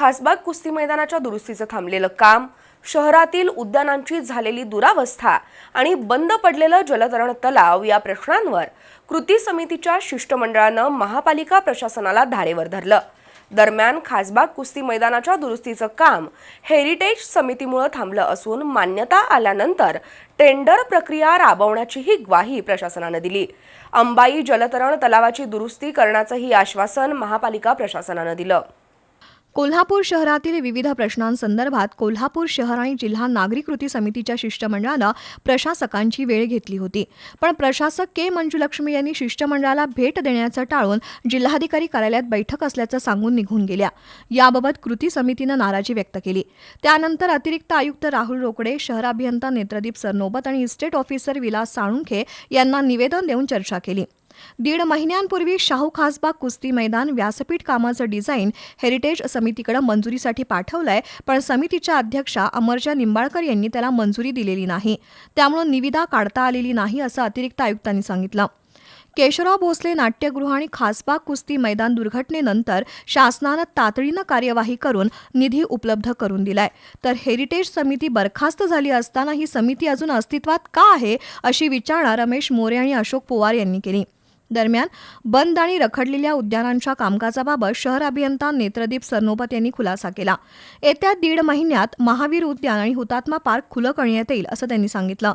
खासबाग कुस्ती मैदानाच्या दुरुस्तीचं थांबलेलं काम शहरातील उद्यानांची झालेली दुरावस्था आणि बंद पडलेलं जलतरण तलाव या प्रश्नांवर कृती समितीच्या शिष्टमंडळानं महापालिका प्रशासनाला धारेवर धरलं. दरम्यान खासबाग कुस्ती मैदानाच्या दुरुस्तीचं काम हेरिटेज समितीमुळे थांबलं असून मान्यता आल्यानंतर टेंडर प्रक्रिया राबवण्याचीही ग्वाही प्रशासनानं दिली. अंबाई जलतरण तलावाची दुरुस्ती करण्याचंही आश्वासन महापालिका प्रशासनानं दिलं. कोल्हापूर शहरातील विविध प्रश्नांसंदर्भात कोल्हापूर शहर आणि जिल्हा नागरिक कृती समितीच्या शिष्टमंडळानं प्रशासकांची वेळ घेतली होती. पण प्रशासक के. मंजुलक्ष्मी यांनी शिष्टमंडळाला भेट देण्याचं टाळून जिल्हाधिकारी कार्यालयात बैठक असल्याचं सांगून निघून गेल्या. याबाबत कृती समितीनं नाराजी व्यक्त केली. त्यानंतर अतिरिक्त आयुक्त राहुल रोकडे शहर अभियंता नेत्रदीप सरनोबत आणि इस्टेट ऑफिसर विलास साळुंखे यांना निवेदन देऊन चर्चा केली. दीड महिन्यांपूर्वी शाहू खासबाग कुस्ती मैदान व्यासपीठ कामाचं डिझाईन हेरिटेज समितीकडे मंजुरीसाठी पाठवलंय पण समितीच्या अध्यक्षा अमरजा निंबाळकर यांनी त्याला मंजुरी दिलेली नाही. त्यामुळे निविदा काढता आलेली नाही असं अतिरिक्त आयुक्तांनी सांगितलं. केशवराव भोसले नाट्यगृह आणि खासबाग कुस्ती मैदान दुर्घटनेनंतर शासनानं तातडीनं कार्यवाही करून निधी उपलब्ध करून दिलाय. तर हेरिटेज समिती बरखास्त झाली असताना ही समिती अजून अस्तित्वात का आहे अशी विचारणा रमेश मोरे आणि अशोक पवार यांनी केली. दरम्यान बंद आणि रखडलेल्या उद्यानांच्या कामकाजाबाबत शहर अभियंता नेत्रदीप सरनोबत यांनी खुलासा केला. येत्या दीड महिन्यात महावीर उद्यान आणि हुतात्मा पार्क खुलं करण्यात येईल असं त्यांनी सांगितलं.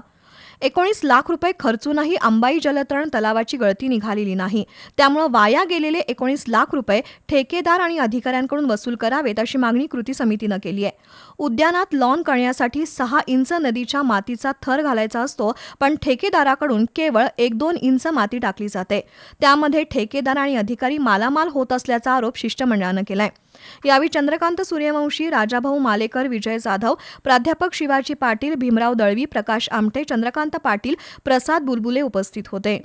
एकोणीस लाख रुपये खर्चूनही अंबाई जलतरण तलावाची गळती निघालेली नाही. त्यामुळं वाया गेलेले एकोणीस लाख रुपये ठेकेदार आणि अधिकाऱ्यांकडून वसूल करावेत अशी मागणी कृती समितीनं केली आहे. उद्यानात लॉन करण्यासाठी सहा इंच नदीच्या मातीचा थर घालायचा असतो पण ठेकेदाराकडून केवळ एक दोन इंच माती टाकली जाते. त्यामध्ये ठेकेदार आणि अधिकारी मालामाल होत असल्याचा आरोप शिष्टमंडळानं केलाय. यावेळी चंद्रकांत सूर्यवंशी राजाभाऊ मालेकर विजय जाधव प्राध्यापक शिवाजी पाटील भीमराव दळवी प्रकाश आमटे चंद्रकांत पाटील प्रसाद बुलबुले उपस्थित होते.